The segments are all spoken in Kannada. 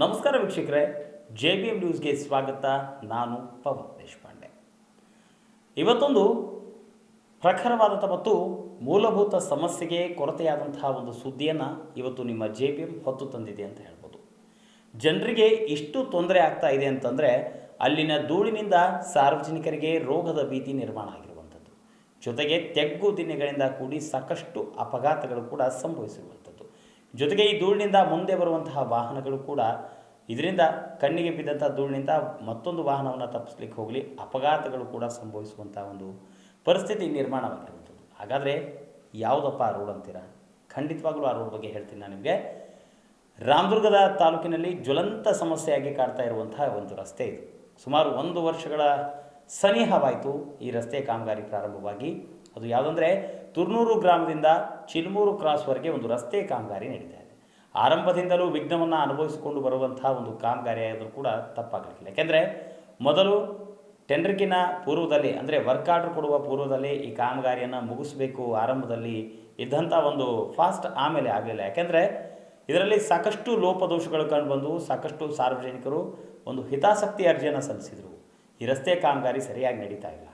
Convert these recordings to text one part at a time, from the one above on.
ನಮಸ್ಕಾರ ವೀಕ್ಷಕರೇ ಜೆ ಬಿ ಎಂ ನ್ಯೂಸ್ಗೆ ಸ್ವಾಗತ. ನಾನು ಪವನ್ ದೇಶಪಾಂಡೆ. ಇವತ್ತೊಂದು ಪ್ರಖರವಾದಂಥ ಮತ್ತು ಮೂಲಭೂತ ಸಮಸ್ಯೆಗೆ ಕೊರತೆಯಾದಂತಹ ಒಂದು ಸುದ್ದಿಯನ್ನು ಇವತ್ತು ನಿಮ್ಮ ಜೆ ಬಿ ಎಂ ಹೊತ್ತು ತಂದಿದೆ ಅಂತ ಹೇಳ್ಬೋದು. ಜನರಿಗೆ ಇಷ್ಟು ತೊಂದರೆ ಆಗ್ತಾ ಇದೆ ಅಂತಂದರೆ ಅಲ್ಲಿನ ಧೂಳಿನಿಂದ ಸಾರ್ವಜನಿಕರಿಗೆ ರೋಗದ ಭೀತಿ ನಿರ್ಮಾಣ ಆಗಿರುವಂಥದ್ದು. ಜೊತೆಗೆ ತೆಗ್ಗು ದಿನಗಳಿಂದ ಕೂಡಿ ಸಾಕಷ್ಟು ಅಪಘಾತಗಳು ಕೂಡ ಸಂಭವಿಸಿರುವಂಥದ್ದು. ಜೊತೆಗೆ ಈ ಧೂಳಿನಿಂದ ಮುಂದೆ ಬರುವಂತಹ ವಾಹನಗಳು ಕೂಡ ಇದರಿಂದ ಕಣ್ಣಿಗೆ ಬಿದ್ದಂಥ ಧೂಳಿನಿಂದ ಮತ್ತೊಂದು ವಾಹನವನ್ನು ತಪ್ಪಿಸ್ಲಿಕ್ಕೆ ಹೋಗಲಿ, ಅಪಘಾತಗಳು ಕೂಡ ಸಂಭವಿಸುವಂಥ ಒಂದು ಪರಿಸ್ಥಿತಿ ನಿರ್ಮಾಣವಾಗಿರುವಂಥದ್ದು. ಹಾಗಾದರೆ ಯಾವುದಪ್ಪ ಆ ರೋಡ್ ಅಂತೀರಾ? ಖಂಡಿತವಾಗಲೂ ಆ ರೋಡ್ ಬಗ್ಗೆ ಹೇಳ್ತೀನಿ ನಾನು ನಿಮಗೆ. ರಾಮದುರ್ಗದ ತಾಲೂಕಿನಲ್ಲಿ ಜ್ವಲಂತ ಸಮಸ್ಯೆಯಾಗಿ ಕಾಡ್ತಾ ಇರುವಂತಹ ಒಂದು ರಸ್ತೆ ಇದು. ಸುಮಾರು ಒಂದು ವರ್ಷಗಳ ಸನಿಹವಾಯಿತು ಈ ರಸ್ತೆ ಕಾಮಗಾರಿ ಪ್ರಾರಂಭವಾಗಿ. ಅದು ಯಾವುದಂದರೆ ತುರ್ನೂರು ಗ್ರಾಮದಿಂದ ಚಿಲ್ಮೂರು ಕ್ರಾಸ್ವರೆಗೆ ಒಂದು ರಸ್ತೆ ಕಾಮಗಾರಿ ನಡೀತಾ ಇದೆ. ಆರಂಭದಿಂದಲೂ ವಿಘ್ನವನ್ನು ಅನುಭವಿಸಿಕೊಂಡು ಬರುವಂತಹ ಒಂದು ಕಾಮಗಾರಿ ಆದರೂ ಕೂಡ ತಪ್ಪಾಗಲಿಕ್ಕಿಲ್ಲ. ಯಾಕೆಂದರೆ ಮೊದಲು ಟೆಂಡರ್ಗಿನ ಪೂರ್ವದಲ್ಲಿ, ಅಂದರೆ ವರ್ಕ್ ಆರ್ಡರ್ ಕೊಡುವ ಪೂರ್ವದಲ್ಲಿ ಈ ಕಾಮಗಾರಿಯನ್ನು ಮುಗಿಸಬೇಕು ಆರಂಭದಲ್ಲಿ ಇದ್ದಂಥ ಒಂದು ಫಾಸ್ಟ್ ಆಮೇಲೆ ಆಗಲಿಲ್ಲ. ಯಾಕೆಂದರೆ ಇದರಲ್ಲಿ ಸಾಕಷ್ಟು ಲೋಪದೋಷಗಳು ಕಂಡುಬಂದು ಸಾಕಷ್ಟು ಸಾರ್ವಜನಿಕರು ಒಂದು ಹಿತಾಸಕ್ತಿ ಅರ್ಜಿಯನ್ನು ಸಲ್ಲಿಸಿದರು. ಈ ರಸ್ತೆ ಕಾಮಗಾರಿ ಸರಿಯಾಗಿ ನಡೀತಾ ಇಲ್ಲ.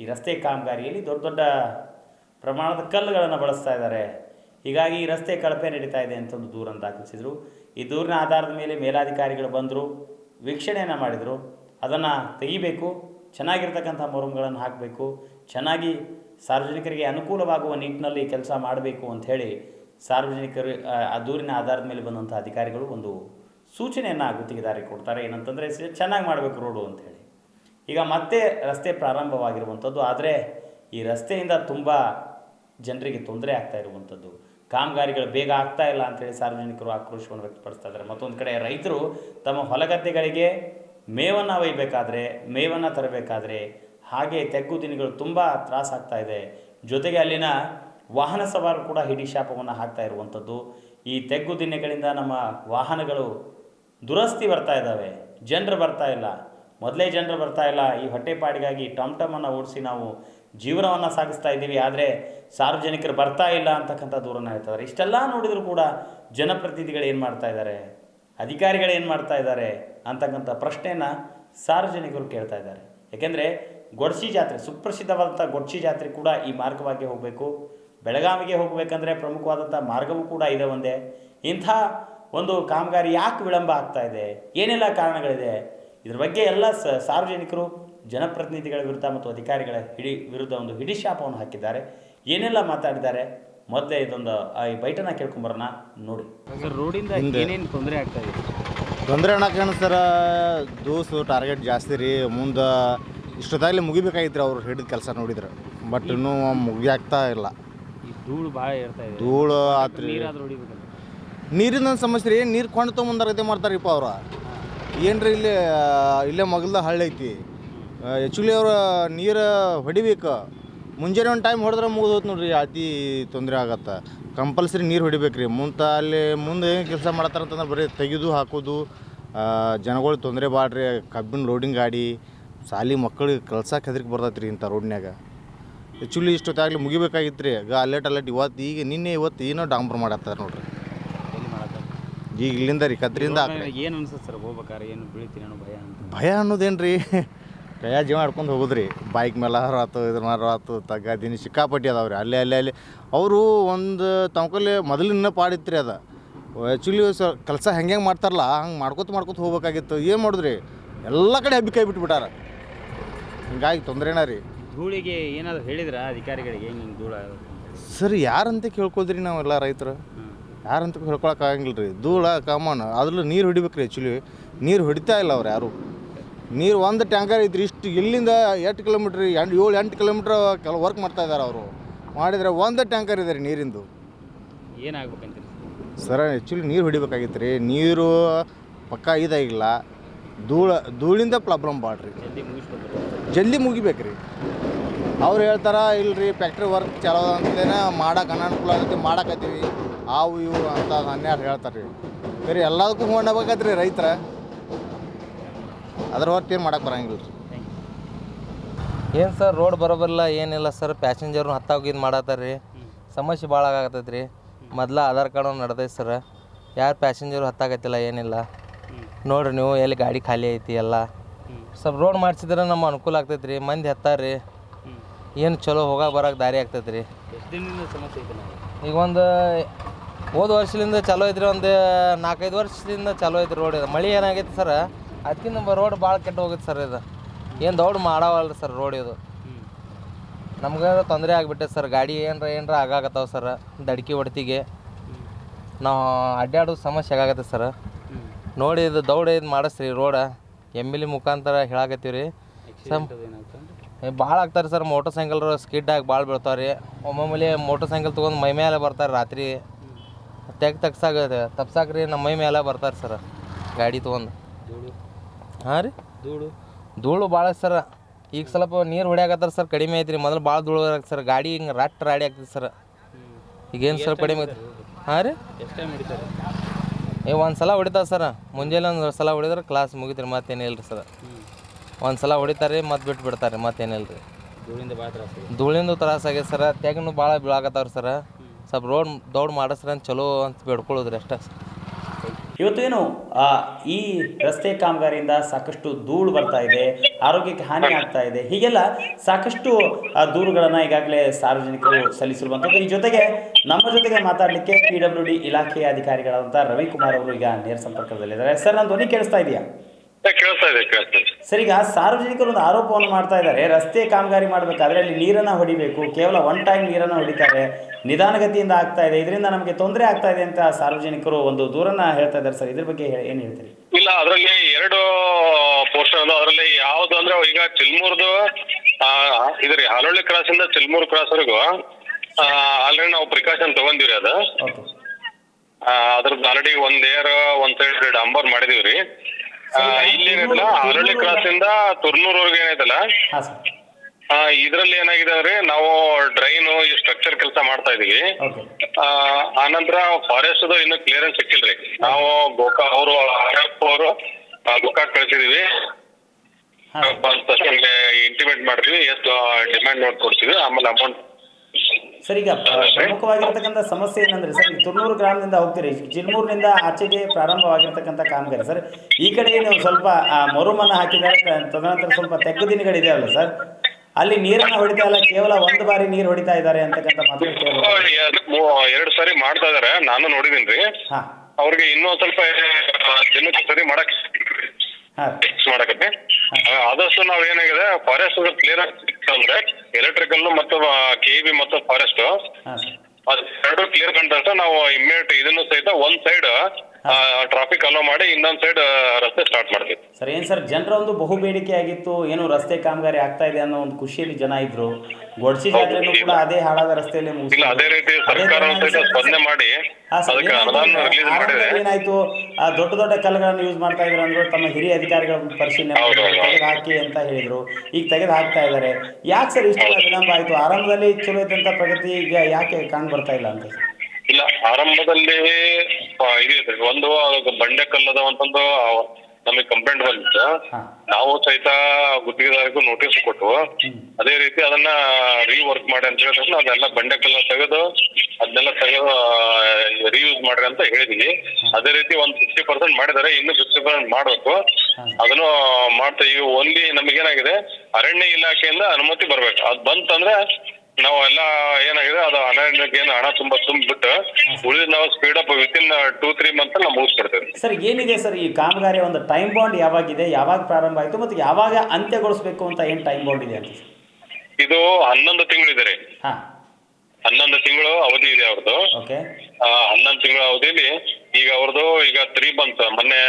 ಈ ರಸ್ತೆ ಕಾಮಗಾರಿಯಲ್ಲಿ ದೊಡ್ಡ ದೊಡ್ಡ ಪ್ರಮಾಣದ ಕಲ್ಲುಗಳನ್ನು ಬಳಸ್ತಾ ಇದ್ದಾರೆ. ಹೀಗಾಗಿ ಈ ರಸ್ತೆ ಕಳಪೆ ನಡೀತಾ ಇದೆ ಅಂತ ಒಂದು ದೂರನ್ನು ದಾಖಲಿಸಿದರು. ಈ ದೂರಿನ ಆಧಾರದ ಮೇಲೆ ಮೇಲಾಧಿಕಾರಿಗಳು ಬಂದರು ವೀಕ್ಷಣೆಯನ್ನು ಮಾಡಿದರು. ಅದನ್ನು ತೆಗಿಬೇಕು ಚೆನ್ನಾಗಿರ್ತಕ್ಕಂಥ ಮೊರಮ್ಗಳನ್ನು ಹಾಕಬೇಕು ಚೆನ್ನಾಗಿ ಸಾರ್ವಜನಿಕರಿಗೆ ಅನುಕೂಲವಾಗುವ ನಿಟ್ಟಿನಲ್ಲಿ ಕೆಲಸ ಮಾಡಬೇಕು ಅಂಥೇಳಿ ಸಾರ್ವಜನಿಕರು ಆ, ಆ ದೂರಿನ ಆಧಾರದ ಮೇಲೆ ಬಂದಂಥ ಅಧಿಕಾರಿಗಳು ಒಂದು ಸೂಚನೆಯನ್ನು ಗುತ್ತಿಗೆದಾರಿಗೆ ಕೊಡ್ತಾರೆ. ಏನಂತಂದರೆ ಚೆನ್ನಾಗಿ ಮಾಡಬೇಕು ರೋಡು ಅಂಥೇಳಿ ಈಗ ಮತ್ತೆ ರಸ್ತೆ ಪ್ರಾರಂಭವಾಗಿರುವಂಥದ್ದು. ಆದರೆ ಈ ರಸ್ತೆಯಿಂದ ತುಂಬ ಜನರಿಗೆ ತೊಂದರೆ ಆಗ್ತಾ ಇರುವಂಥದ್ದು. ಕಾಮಗಾರಿಗಳು ಬೇಗ ಆಗ್ತಾ ಇಲ್ಲ ಅಂತೇಳಿ ಸಾರ್ವಜನಿಕರು ಆಕ್ರೋಶವನ್ನು ವ್ಯಕ್ತಪಡಿಸ್ತಾ ಇದ್ದಾರೆ. ಮತ್ತೊಂದು ಕಡೆ ರೈತರು ತಮ್ಮ ಹೊಲಗದ್ದೆಗಳಿಗೆ ಮೇವನ್ನು ಒಯ್ಯಬೇಕಾದ್ರೆ ಮೇವನ್ನು ತರಬೇಕಾದ್ರೆ ಹಾಗೆ ತೆಗ್ಗು ದಿನಗಳು ತುಂಬ ತ್ರಾಸಾಗ್ತಾ ಇದೆ. ಜೊತೆಗೆ ಅಲ್ಲಿನ ವಾಹನ ಸವಾರರು ಕೂಡ ಹಿಡಿ ಶಾಪವನ್ನು ಹಾಕ್ತಾ ಇರುವಂಥದ್ದು. ಈ ತೆಗ್ಗು ದಿನಗಳಿಂದ ನಮ್ಮ ವಾಹನಗಳು ದುರಸ್ತಿ ಬರ್ತಾ ಇದ್ದಾವೆ. ಜನರು ಬರ್ತಾ ಇಲ್ಲ. ಮೊದಲೇ ಜನರು ಬರ್ತಾ ಇಲ್ಲ. ಈ ಹೊಟ್ಟೆಪಾಡಿಗಾಗಿ ಟಮ್ ಟಮನ್ನು ಓಡಿಸಿ ನಾವು ಜೀವನವನ್ನು ಸಾಗಿಸ್ತಾ ಇದ್ದೀವಿ, ಆದರೆ ಸಾರ್ವಜನಿಕರು ಬರ್ತಾ ಇಲ್ಲ ಅಂತಕ್ಕಂಥ ದೂರನ್ನು ಹೇಳ್ತಾರೆ ಇಷ್ಟೆಲ್ಲ ನೋಡಿದರೂ ಕೂಡ ಜನಪ್ರತಿನಿಧಿಗಳು ಏನು ಮಾಡ್ತಾ ಇದ್ದಾರೆ? ಅಧಿಕಾರಿಗಳು ಏನು ಮಾಡ್ತಾ ಇದ್ದಾರೆ ಅಂತಕ್ಕಂಥ ಪ್ರಶ್ನೆಯನ್ನು ಸಾರ್ವಜನಿಕರು ಕೇಳ್ತಾ ಇದ್ದಾರೆ. ಯಾಕೆಂದರೆ ಗೊಡ್ಸಿ ಜಾತ್ರೆ, ಸುಪ್ರಸಿದ್ಧವಾದಂಥ ಗೊಡ್ಸಿ ಜಾತ್ರೆ ಕೂಡ ಈ ಮಾರ್ಗವಾಗಿ ಹೋಗಬೇಕು. ಬೆಳಗಾವಿಗೆ ಹೋಗಬೇಕಂದ್ರೆ ಪ್ರಮುಖವಾದಂಥ ಮಾರ್ಗವೂ ಕೂಡ ಇದೆ ಒಂದೇ. ಇಂಥ ಒಂದು ಕಾಮಗಾರಿ ಯಾಕೆ ವಿಳಂಬ ಆಗ್ತಾ ಇದೆ? ಏನೆಲ್ಲ ಕಾರಣಗಳಿದೆ? ಇದ್ರ ಬಗ್ಗೆ ಎಲ್ಲ ಸಾರ್ವಜನಿಕರು ಜನಪ್ರತಿನಿಧಿಗಳ ವಿರುದ್ಧ ಮತ್ತು ಅಧಿಕಾರಿಗಳ ಹಿಡಿ ವಿರುದ್ಧ ಒಂದು ಹಿಡಿ ಶಾಪವನ್ನು ಹಾಕಿದ್ದಾರೆ. ಏನೆಲ್ಲ ಮಾತಾಡಿದ್ದಾರೆ? ಮೊದಲೇ ಇದೊಂದು ಈ ಬೈಟನ್ನ ಕೇಳ್ಕೊಂಬರೋಣ ನೋಡಿ. ಸರ್ ರೋಡಿಂದ ಏನೇನು ತೊಂದರೆ ಆಗ್ತಾ ಇದೆ? ತೊಂದರೆ ಅನ್ನಕ್ಕೆ ಸರ ದೋಸು ಟಾರ್ಗೆಟ್ ಜಾಸ್ತಿ ರೀ. ಮುಂದೆ ಇಷ್ಟೊತ್ತಾಗಲಿ ಮುಗಿಬೇಕಾಗಿತ್ತು ರೀ ಅವ್ರು ಹಿಡಿದ ಕೆಲಸ ನೋಡಿದ್ರೆ. ಬಟ್ ಇನ್ನೂ ಮುಗಿಯಾಗ್ತಾ ಇಲ್ಲ. ಈ ಧೂಳು ಭಾಳ ಇರ್ತಾ ಇದೆ. ಧೂಳು ಆತ್ರಿ. ನೀರಾದ್ರೂ ಹೊಡಿಬೇಕಲ್ಲ? ನೀರಿನ ಸಮಸ್ಯೆ ರೀ. ನೀರು ಕೊಂಡು ತೊಗೊಂಬಂದಾರೈತೆ ಮಾಡ್ತಾರಿಪ್ಪ ಅವ್ರ. ಏನ್ರಿ ಇಲ್ಲಿ ಇಲ್ಲೇ ಮಗಲ್ದ ಹಳ್ಳಿ ಐತಿ. ಆ್ಯಕ್ಚುಲಿ ಅವ್ರು ನೀರು ಹೊಡಿಬೇಕು. ಮುಂಜಾನೆ ಒಂದು ಟೈಮ್ ಹೊಡೆದ್ರೆ ಮುಗಿದೋತ್ ನೋಡ್ರಿ ಅತಿ ತೊಂದರೆ ಆಗತ್ತೆ. ಕಂಪಲ್ಸರಿ ನೀರು ಹೊಡಿಬೇಕು ರೀ ಮುಂದೆ ಅಲ್ಲಿ ಮುಂದೆ ಏನು ಕೆಲಸ ಮಾಡ್ತಾರೆ ಅಂತಂದ್ರೆ ಬರೀ ತೆಗೆದು ಹಾಕೋದು ಜನಗಳು ತೊಂದರೆ ಬಾಡ್ರಿ ಕಬ್ಬಿನ ಲೋಡಿಂಗ್ ಗಾಡಿ ಸಾಲಿ ಮಕ್ಕಳಿಗೆ ಕಳ್ಸಕ್ಕೆ ಹೆದರಿಕೆ ಬರ್ತೈತೆ ರೀ ಇಂಥ ರೋಡ್ನ್ಯಾಗ ಆ್ಯಕ್ಚುಲಿ ಇಷ್ಟೊತ್ತಾಗಲಿ ಮುಗಿಬೇಕಾಗಿತ್ತು ರೀ ಈಗ ಅಲ್ಲೇಟ್ ಅಲ್ಲೇಟ್ ಇವತ್ತು ಈಗ ನಿನ್ನೆ ಇವತ್ತು ಏನೋ ಡಾಂಬರ್ ಮಾಡತ್ತಾರೆ ನೋಡ್ರಿ. ಈಗ ಇಲ್ಲಿಂದ ರೀ ಕದ್ರಿಂದ ಏನು ಅನ್ಸುತ್ತೆ ಸರ್? ಹೋಗ್ಬೇಕಾರೆ ಏನು ಬೀಳ್ತೀನಿ ಭಯ ಅಂತ. ಭಯ ಅನ್ನೋದೇನು ರೀ ಕೈಯ ಜೀವ ಆಡ್ಕೊಂಡು ಹೋಗೋದ್ರಿ. ಬೈಕ್ ಮೇಲೆ ಆತು ಇದ್ರ ಮಾರು ಆತು ತಗ್ಗ ದಿನ ಸಿಕ್ಕಾಪಟ್ಟಿ ಅದಾವ್ರಿ ಅಲ್ಲೇ ಅಲ್ಲೇ ಅಲ್ಲಿ. ಅವರು ಒಂದು ತಮ್ಕಲ್ಲಿ ಮೊದಲಿನ ಪಾಡಿತ್ರಿ ಅದು. ಆ್ಯಕ್ಚುಲಿ ಸ ಕೆಲಸ ಹೆಂಗೆ ಹೆಂಗೆ ಮಾಡ್ತಾರಲ್ಲ ಹಂಗೆ ಮಾಡ್ಕೊತ ಮಾಡ್ಕೊತ ಹೋಗ್ಬೇಕಾಗಿತ್ತು. ಏನು ಮಾಡಿದ್ರಿ? ಎಲ್ಲ ಕಡೆ ಹಬ್ಬಿ ಕೈ ಬಿಟ್ಬಿಟ್ಟಾರ. ಹಿಂಗಾಗಿ ತೊಂದರೆನ ರೀ. ಧೂಳಿಗೆ ಏನಾದರೂ ಹೇಳಿದ್ರ ಅಧಿಕಾರಿಗಳಿಗೆ? ಹೆಂಗೆ ಹಿಂಗೆ ಧೂಳ? ಸರ್ ಯಾರಂತ ಕೇಳ್ಕೊದ್ರಿ ನಾವೆಲ್ಲ ರೈತರು? ಯಾರಂತ ಹೇಳ್ಕೊಳಕ್ಕೆ ಆಗಂಗಿಲ್ಲ ರೀ ಧೂಳ ಕಾಮನ್ ಅದ್ರಲ್ಲಿ ನೀರು ಹೊಡಿಬೇಕು ರೀ ಆ್ಯಕ್ಚುಲಿ ನೀರು ಹೊಡಿತಾ ಇಲ್ಲ ಅವ್ರು ಯಾರು. ನೀರು ಒಂದು ಟ್ಯಾಂಕರ್ ಇದ್ರೆ ಇಷ್ಟು ಇಲ್ಲಿಂದ ಎಂಟು ಕಿಲೋಮೀಟ್ರ್ ಎಂಟು ಏಳು ಎಂಟು ಕಿಲೋಮೀಟ್ರ್ ಕೆಲ ವರ್ಕ್ ಮಾಡ್ತಾ ಇದ್ದಾರೆ ಅವರು. ಮಾಡಿದರೆ ಒಂದು ಟ್ಯಾಂಕರ್ ಇದೆ ರೀ ನೀರಿಂದು. ಏನಾಗ್ಬೇಕಂತೀರಿ? ಸರ ಆ್ಯಕ್ಚುಲಿ ನೀರು ಹೊಡಿಬೇಕಾಗಿತ್ತು ರೀ. ನೀರು ಪಕ್ಕ ಇದಾಗಿಲ್ಲ ಧೂಳ ಧೂಳಿಂದ ಪ್ರಾಬ್ಲಮ್ ಬಾಡ್ರಿ ಜಲ್ದಿ ಮುಗಿಸ್ಬೇಕು. ಜಲ್ದಿ ಮುಗಿಬೇಕು ರೀ ಅವ್ರು ಹೇಳ್ತಾರ ಇಲ್ರಿ ಫ್ಯಾಕ್ಟ್ರಿ ವರ್ಕ್ ಚಲೋ ಅಂತೇನೆ ಮಾಡೋಕೆ ಅನಾನುಕೂಲ ಆಗುತ್ತೆ ಮಾಡಕತ್ತೀವಿ. ಅವು ಇವು ಅಂತ ಹನ್ನೆರಡು ಹೇಳ್ತಾರೆ ರೀ ಬೇರೆ ಎಲ್ಲದಕ್ಕೂ ಹೊಂಡಬೇಕಾದ್ರಿ ರೀ ರೈತರ. ಅದ್ರ ಹೊರತು ಏನು ಮಾಡಕ್ಕೆ ಬರಂಗಿಲ್ಲ ರೀ. ಏನು ಸರ್ ರೋಡ್ ಬರೋಬರಲ್ಲ ಏನಿಲ್ಲ ಸರ್ ಪ್ಯಾಸೆಂಜರ್ನು ಹತ್ತಾಗಿದ್ದು ಮಾಡತ್ತಾರ ರೀ ಸಮಸ್ಯೆ ಭಾಳ ಆಗತ್ತೈತೆ ರೀ ಮೊದ್ಲು ಆಧಾರ್ ಕಾರ್ಡ್ ಒಂದು ನಡ್ದೈತೆ ಸರ್. ಯಾರು ಪ್ಯಾಸೆಂಜರು ಹತ್ತಾಗತ್ತಿಲ್ಲ ಏನಿಲ್ಲ. ನೋಡ್ರಿ ನೀವು ಎಲ್ಲಿ ಗಾಡಿ ಖಾಲಿ ಐತಿ ಎಲ್ಲ. ಸ್ವಲ್ಪ ರೋಡ್ ಮಾಡಿಸಿದ್ರೆ ನಮ್ಮ ಅನುಕೂಲ ಆಗ್ತೈತೆ ರೀ ಮಂದಿ ಹತ್ತಾರ್ರಿ. ಏನು ಚಲೋ ಹೋಗಕ್ಕೆ ಬರಕ್ಕೆ ದಾರಿ ಆಗ್ತೈತೆ ರೀ ಈಗ ಒಂದು ಹೋದ ವರ್ಷದಿಂದ ಚಲೋ ಐತ್ರಿ ಒಂದು ನಾಲ್ಕೈದು ವರ್ಷದಿಂದ ಚಲೋ ಐತ್ರಿ ರೋಡ್ ಇದು ಮಳೆ ಏನಾಗೈತೆ ಸರ್? ಅದಕ್ಕಿಂತ ರೋಡ್ ಭಾಳ ಕೆಟ್ಟ ಹೋಗುತ್ತೆ ಸರ್ ಇದು. ಏನು ದೌಡ್ ಮಾಡವಲ್ರಿ ಸರ್ ರೋಡ್ ಇದು. ನಮ್ಗೆ ತೊಂದರೆ ಆಗಿಬಿಟ್ಟೈತೆ ಸರ್. ಗಾಡಿ ಏನರ ಏನರ ಆಗಾಕತ್ತಾವ ಸರ್. ದಡ್ಕಿ ಹೊಡ್ತಿಗೆ ನಾವು ಅಡ್ಡಾಡೋ ಸಮಸ್ಯೆ ಆಗಾಕತ್ತೆ ಸರ್. ನೋಡಿ ಇದು ದೌಡ್ ಇದು ಮಾಡಿಸ್ರಿ ರೋಡ. ಎಂ ಎಲ್ ಮುಖಾಂತರ ಹೇಳಾಕತ್ತೀವಿ ರೀ ಭಾಳ ಆಗ್ತಾರೆ ಸರ್. ಮೋಟರ್ ಸೈಕಲ್ ಸ್ಕಿಡ್ ಆಗಿ ಭಾಳ ಬೀಳ್ತಾವೆ ರೀ ಒಮ್ಮೊಮ್ಮೆ ಮೋಟರ್ ಸೈಕಲ್ ತೊಗೊಂಡು ಮೈ ಮೇಲೆ ಬರ್ತಾರೆ ರಾತ್ರಿ ತೆಗ್ ತಗ್ಸಾಗ ತಪ್ಸಾಕ್ರಿ ನಮ್ಮ ಮೈ ಮೇಲೆ ಬರ್ತಾರೆ ಸರ್ ಗಾಡಿ ತೊಗೊಂಡು ಹಾಂ ರೀ? ಧೂಳು. ಧೂಳು ಭಾಳ ಸರ್. ಈಗ ಸ್ವಲ್ಪ ನೀರು ಹೊಡ್ಯಾಕತ್ತಾರ ಸರ್ ಕಡಿಮೆ ಐತ್ರಿ. ಮೊದಲು ಭಾಳ ಧೂಳು ಸರ್. ಗಾಡಿ ಹಿಂಗೆ ರಟ್ ರಾಡಿ ಆಗ್ತದೆ ಸರ್. ಈಗೇನು ಸರ್ ಕಡಿಮೆ ಐತಿ ಹಾಂ ರೀ? ಏ ಒಂದು ಸಲ ಹೊಡಿತಾವೆ ಸರ್. ಮುಂಜಾನೆ ಒಂದು ಸಲ ಹೊಡಿದ್ರೆ ಕ್ಲಾಸ್ ಮುಗಿತ್ರಿ ಮತ್ತೇನಿಲ್ಲ ರೀ ಸರ್. ಒಂದು ಸಲ ಹೊಡಿತಾರೆ ಮತ್ತೆ ಬಿಟ್ಟು ಬಿಡ್ತಾರೆ ಮತ್ತೇನಿಲ್ಲ ರೀ ಧೂಳಿಂದ ಭಾಳ ತ್ರಾಸ ಧೂಳಿಂದು ತ್ರಾಸ ಆಗ್ಯದ ಸರ್. ತೆಗನು ಭಾಳ ಬೀಳಾಕತ್ತಾವ್ರಿ ಸರ್. ಸ್ವಲ್ಪ ರೋಡ್ ದೌಡ್ ಮಾಡಿಸ್ರಿ ಅಂತ ಚಲೋ ಅಂತ ಬೇಡ್ಕೊಳ್ಳೋದ್ರಿ ಅಷ್ಟೇ. ಸರ್ ಇವತ್ತು ಏನು ಆ, ಈ ರಸ್ತೆ ಕಾಮಗಾರಿಯಿಂದ ಸಾಕಷ್ಟು ಧೂಳು ಬರ್ತಾ ಇದೆ ಆರೋಗ್ಯಕ್ಕೆ ಹಾನಿ ಆಗ್ತಾ ಇದೆ ಹೀಗೆಲ್ಲ ಸಾಕಷ್ಟು ದೂರುಗಳನ್ನ ಈಗಾಗಲೇ ಸಾರ್ವಜನಿಕರು ಸಲ್ಲಿಸಿರುವಂಥದ್ದು. ಈ ಜೊತೆಗೆ ನಮ್ಮ ಜೊತೆಗೆ ಮಾತಾಡಲಿಕ್ಕೆ ಪಿ ಡಬ್ಲ್ಯೂ ಡಿ ಇಲಾಖೆಯ ಅಧಿಕಾರಿಗಳಾದಂಥ ರವಿಕುಮಾರ್ ಅವರು ಈಗ ನೇರ ಸಂಪರ್ಕದಲ್ಲಿದ್ದಾರೆ. ಸರ್ ನಾನು ಧ್ವನಿ ಕೇಳಿಸ್ತಾ ಇದೆಯಾ? ಇದೆ ಇದೆ. ಸರ್ ಈಗ ಸಾರ್ವಜನಿಕರು ಒಂದು ಆರೋಪವನ್ನು ಮಾಡ್ತಾ ಇದ್ದಾರೆ. ರಸ್ತೆ ಕಾಮಗಾರಿ ಮಾಡಬೇಕಾದ್ರೆ ಅಲ್ಲಿ ನೀರನ್ನ ಹೊಡಿಬೇಕು. ಕೇವಲ ಒನ್ ಟೈಮ್ ನೀರನ್ನ ಹೊಡಿತಾರೆ. ನಿಧಾನಗತಿಯಿಂದ ಆಗ್ತಾ ಇದೆ. ಇದರಿಂದ ನಮಗೆ ತೊಂದರೆ ಆಗ್ತಾ ಇದೆ ಅಂತ ಸಾರ್ವಜನಿಕರು ಒಂದು ದೂರನ್ನ ಹೇಳ್ತಾ ಇದ್ದಾರೆ ಸರ್. ಇದ್ರ ಬಗ್ಗೆ ಏನ್ ಹೇಳ್ತೀರಿ? ಇಲ್ಲ ಅದರಲ್ಲಿ ಎರಡು ಪೋರ್ಷನ್ ಅದು ಅದರಲ್ಲಿ ಯಾವ್ದು ಅಂದ್ರೆ ಈಗ ಚಿಲ್ಮೂರ್ದು ಆ, ಇದ್ರಿ ಹಾಲೊಳ್ಳಿ ಕ್ರಾಸ್ ಇಂದ ಚಿಲ್ಮೂರ್ ಕ್ರಾಸ್ ವರೆಗೂ ಆಲ್ರೆಡಿ ನಾವು ಪ್ರಿಕಾಷನ್ ತಗೊಂಡಿವ್ರಿ ಅದು. ಓಕೆ. ಅದ್ರದ್ದು ಆಲ್ರೆಡಿ ಒಂದ್ ಏರ್ ಒಂದ್ ಸೈಡ್ ಡಂಬರ್ ಮಾಡಿದೀವ್ರಿ ಆ, ಅರಳಿ ಕ್ರಾಸ್ ಇಂದ ತುರ್ನೂರ್ವರೆಗೂ ಏನೈತಲ್ಲ? ಏನಿದಲ್ಲ ಸರ್ ಆ, ಇದ್ರಲ್ಲಿ ಏನಾಗಿದೆ ಅಂದ್ರೆ ನಾವು ಡ್ರೈನು ಈ ಸ್ಟ್ರಕ್ಚರ್ ಕೆಲಸ ಮಾಡ್ತಾ ಇದೀವಿ ಓಕೆ ಆ, ಆನಂತರ ಫಾರೆಸ್ಟ್ ಇನ್ನು ಕ್ಲಿಯರೆನ್ಸ್ ಸಿಕ್ಕಿಲ್ರಿ. ನಾವು ಗೋಕಾ ಅವರು ಅವರು ಗೋಕಾಕ್ ಕಳ್ಸಿದೀವಿ. ಹಾಂ. ಇಂಟಿಮೇಟ್ ಮಾಡ್ತೀವಿ. ಎಷ್ಟು ಡಿಮ್ಯಾಂಡ್ ನೋಡಿ ಕೊಡ್ತೀವಿ ಆಮೇಲೆ ಅಮೌಂಟ್ ಸರ್ ಈಗ ಪ್ರ- ಪ್ರಮುಖವಾಗಿರ್ತಕ್ಕಂಥ ಸಮಸ್ಯೆ ಏನಂದ್ರೆ ಸರ್ ತುರ್ನೂರು ಗ್ರಾಮದಿಂದ ಹೋಗ್ತೀರಿ. ಜಿಲ್ಮೂರಿನಿಂದ ಆಚೆಗೆ ಪ್ರಾರಂಭವಾಗಿರ್ತಕ್ಕಂಥ ಕಾಮಗಾರಿ. ಸರ್ ಈ ಕಡೆ ನೀವು ಸ್ವಲ್ಪ ಮರುಮನ ಹಾಕಿದ್ದಾರೆ. ತದನಂತರ ಸ್ವಲ್ಪ ತೆಗ್ಗು ದಿನಗಳಿದೆಯಲ್ಲ ಸರ್. ಅಲ್ಲಿ ನೀರನ್ನು ಹೊಡಿತಾ ಇಲ್ಲ. ಕೇವಲ ಒಂದು ಬಾರಿ ನೀರು ಹೊಡಿತಾ ಇದ್ದಾರೆ ಅಂತಕ್ಕಂಥ ಮಾತು ಎರಡು ಸಾರಿ ಮಾಡ್ತಾ ಇದಾರೆ. ನಾನು ನೋಡಿದೀನಿ ರೀ ಅವ್ರಿಗೆ ಇನ್ನೊಂದ್ ಸ್ವಲ್ಪ ಜನಕ್ಕೆ ಸರಿ ಮಾಡಕ್ ಫಿಕ್ಸ್ ಮಾಡಕತ್ತೆ. ಆದಷ್ಟು ನಾವ್ ಏನಾಗಿದೆ ಫಾರೆಸ್ಟ್ ಕ್ಲಿಯರ್ ಅಂದ್ರೆ ಎಲೆಕ್ಟ್ರಿಕಲ್ ಮತ್ತು ಕೆ ಬಿ ಮತ್ತು ಫಾರೆಸ್ಟ್ ಅದು ಎರಡು ಕ್ಲಿಯರ್ ಕಂಡ ನಾವು ಇಮ್ಮಿಡಿಯೇಟ್ ಇದನ್ನು ಸಹಿತ ಒಂದ್ ಸೈಡ್ ಟ್ರಾಫಿಕ್ ಅಲೋ ಮಾಡಿ ಇನ್ನೊಂದ್ ಸೈಡ್ ರಸ್ತೆ ಸ್ಟಾರ್ಟ್ ಮಾಡ್ತೀವಿ. ಸರ್ ಏನ್ ಸರ್ ಜನರ ಒಂದು ಬಹು ಬೇಡಿಕೆ ಆಗಿತ್ತು ಏನು ರಸ್ತೆ ಕಾಮಗಾರಿ ಆಗ್ತಾ ಇದೆ ಅನ್ನೋ ಒಂದು ಖುಷಿಯಲ್ಲಿ ಜನ ಇದ್ರು. ಗೊಡ್ಸಿ ಜಾತ್ರೆನೂ ಕೂಡ ಅದೇ ಹಾಳಾದ ರಸ್ತೆಯಲ್ಲಿ ಇಲ್ಲ ಅದೇ ರೀತಿ ಸರ್ಕಾರ ಸ್ಪಂದನೆ ಮಾಡಿ ಅದಕ್ಕೆ ಏನಾಯ್ತು ಅನುದಾನ ಅಂದ್ರೆ ರಿಲೀಸ್ ಮಾಡಿದೆ. ಏನಾಯ್ತು? ಆ ದೊಡ್ಡ ದೊಡ್ಡ ಕಲ್ಲುಗಳನ್ನು ಯೂಸ್ ಮಾಡ್ತಾ ಇದ್ರು ಅಂದ್ರೆ ತಮ್ಮ ಹಿರಿಯ ಅಧಿಕಾರಿಗಳ ಪರಿಶೀಲನೆ ತೆಗೆದು ಹಾಕಿ ಅಂತ ಹೇಳಿದ್ರು. ಈಗ ತೆಗೆದು ಹಾಕ್ತಾ ಇದ್ದಾರೆ. ಯಾಕೆ ಸರ್ ಇಷ್ಟೆಲ್ಲ ವಿಳಂಬ ಆಯ್ತು? ಆರಂಭದಲ್ಲಿ ಚಲೋ ಇದ್ದಂತ ಪ್ರಗತಿ ಈಗ ಯಾಕೆ ಕಾಣ್ ಬರ್ತಾ ಇಲ್ಲ ಅಂತ ಇಲ್ಲ ಆರಂಭದಲ್ಲಿ ಇದು. ಒಂದು ಬಂಡೆ ಕಲ್ಲದ ಅಂತಂದು ನಮಗೆ ಕಂಪ್ಲೇಂಟ್ ಬಂದಿತ್ತು. ನಾವು ಸಹಿತ ಗುತ್ತಿಗೆದಾರಿಗೂ ನೋಟಿಸ್ ಕೊಟ್ಟು ಅದೇ ರೀತಿ ಅದನ್ನ ರೀವರ್ಕ್ ಮಾಡಿ ಅಂತ ಹೇಳಿದ ತಕ್ಷಣ ಅದೆಲ್ಲ ಬಂಡೆ ಕಲ್ಲ ತೆಗೆದು ಅದನ್ನೆಲ್ಲ ತೆಗೆದು ರೀಯೂಸ್ ಮಾಡ್ರಿ ಅಂತ ಹೇಳಿದೀವಿ. ಅದೇ ರೀತಿ ಒಂದ್ ಫಿಫ್ಟಿ ಪರ್ಸೆಂಟ್ ಮಾಡಿದ್ದಾರೆ. ಇನ್ನು ಫಿಫ್ಟಿ ಪರ್ಸೆಂಟ್ ಮಾಡ್ಬೇಕು. ಅದನ್ನು ಮಾಡ್ತಾ ಈಗ ಓನ್ಲಿ ನಮಗೇನಾಗಿದೆ? ಅರಣ್ಯ ಇಲಾಖೆಯಿಂದ ಅನುಮತಿ ಬರ್ಬೇಕು. ಅದ್ ಬಂತಂದ್ರೆ ನಾವು ಎಲ್ಲ ಏನಾಗಿದೆ ಅದು ಹನ್ನೆರಡಕ್ಕೆ ಏನು ಹಣ ತುಂಬಾ ತುಂಬಿಬಿಟ್ಟು ಉಳಿದ ನಾವು speed up with in two three month ನಾವು ಮುಗಿಸ್ಬಿಡ್ತೇವೆ. ಸರ್ ಏನಿದೆ ಸರ್ ಈ ಕಾಮಗಾರಿ ಒಂದು ಟೈಮ್ ಬಾಂಡ್ ಯಾವಾಗಿದೆ ಯಾವಾಗ ಪ್ರಾರಂಭ ಆಯಿತು ಮತ್ತೆ ಯಾವಾಗ ಅಂತ್ಯಗೊಳಿಸಬೇಕು ಅಂತ ಏನು ಟೈಮ್ ಬಾಂಡ್ ಇದೆ ಅಂತ ಇದು ಹನ್ನೊಂದು ತಿಂಗಳು ರೀ. ಹಾಂ. ಹನ್ನೊಂದು ತಿಂಗಳು ಅವಧಿ ಇದೆ ಅವ್ರದ್ದು. ಹನ್ನೊಂದು ತಿಂಗಳ ಅವಧಿಯಲ್ಲಿ ಈಗ ಅವ್ರದ್ದು ಈಗ ತ್ರೀ ಮಂತ್ ಮೊನ್ನೆ